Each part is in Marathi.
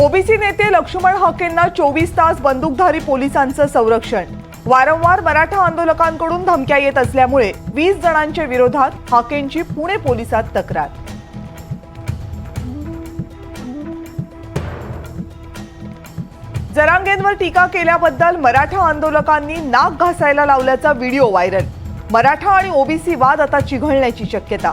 ओबीसी नेते लक्ष्मण हॉकेंना चोवीस तास बंदूकधारी पोलिसांचं संरक्षण. वारंवार मराठा आंदोलकांकडून धमक्या येत असल्यामुळे वीस जणांच्या विरोधात हॉकेंची पुणे पोलिसात तक्रार. जरांगेंवर टीका केल्याबद्दल मराठा आंदोलकांनी नाक घासायला लावल्याचा व्हिडिओ व्हायरल. मराठा आणि ओबीसी वाद आता चिघळण्याची शक्यता.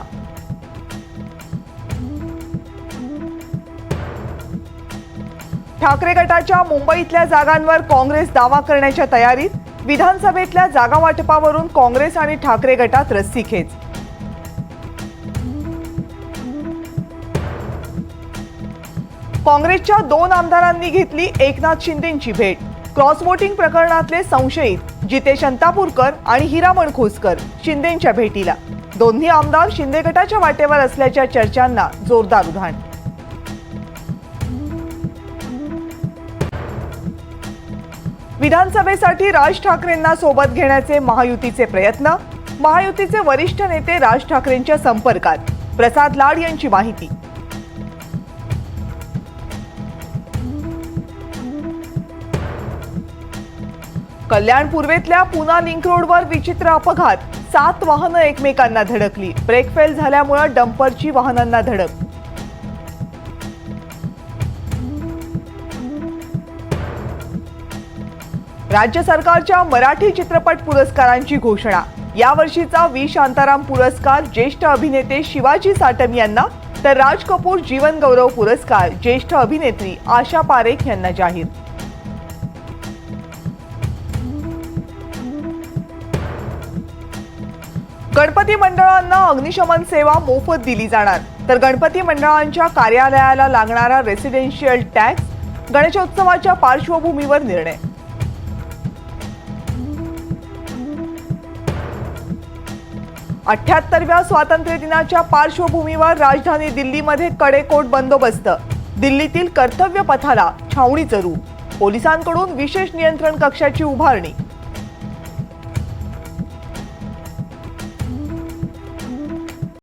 ठाकरे गटाच्या मुंबईतल्या जागांवर काँग्रेस दावा करण्याच्या तयारीत विधानसभेतल्या जागा वाटपावरून काँग्रेस आणि ठाकरे गटात रस्सीखेच काँग्रेसच्या दोन आमदारांनी घेतली एकनाथ शिंदेंची भेट. क्रॉस वोटिंग प्रकरणातले संशयित जितेश अंतापूरकर आणि हिरामण खोसकर शिंदेंच्या भेटीला. दोन्ही आमदार शिंदे गटाच्या वाटेवर असल्याच्या चर्चांना जोरदार उधाण. विधानसभेसाठी राज ठाकरेंना सोबत घेण्याचे महायुतीचे प्रयत्न महायुतीचे वरिष्ठ नेते राज ठाकरेंच्या संपर्कात. प्रसाद लाड यांची माहिती. कल्याण पूर्वेतल्या पुना लिंक रोडवर विचित्र अपघात. सात वाहनं एकमेकांना धडकली. ब्रेक फेल झाल्यामुळे डंपरची वाहनांना धडक. राज्य सरकारच्या मराठी चित्रपट पुरस्कारांची घोषणा. यावर्षीचा वी शांताराम पुरस्कार ज्येष्ठ अभिनेते शिवाजी साटम यांना तर राज कपूर जीवन गौरव पुरस्कार ज्येष्ठ अभिनेत्री आशा पारेख यांना जाहीर. गणपती मंडळांना अग्निशमन सेवा मोफत दिली जाणार. तर गणपती मंडळांच्या कार्यालयाला लागणारा रेसिडेन्शियल टॅक्स गणेशोत्सवाच्या पार्श्वभूमीवर निर्णय. अठ्याहत्तरव्या स्वातंत्र्य दिनाच्या पार्श्वभूमीवर राजधानी दिल्लीमध्ये कडेकोट बंदोबस्त. दिल्लीतील कर्तव्य पथाला छावणी रूप. पोलिसांकडून विशेष नियंत्रण कक्षाची उभारणी.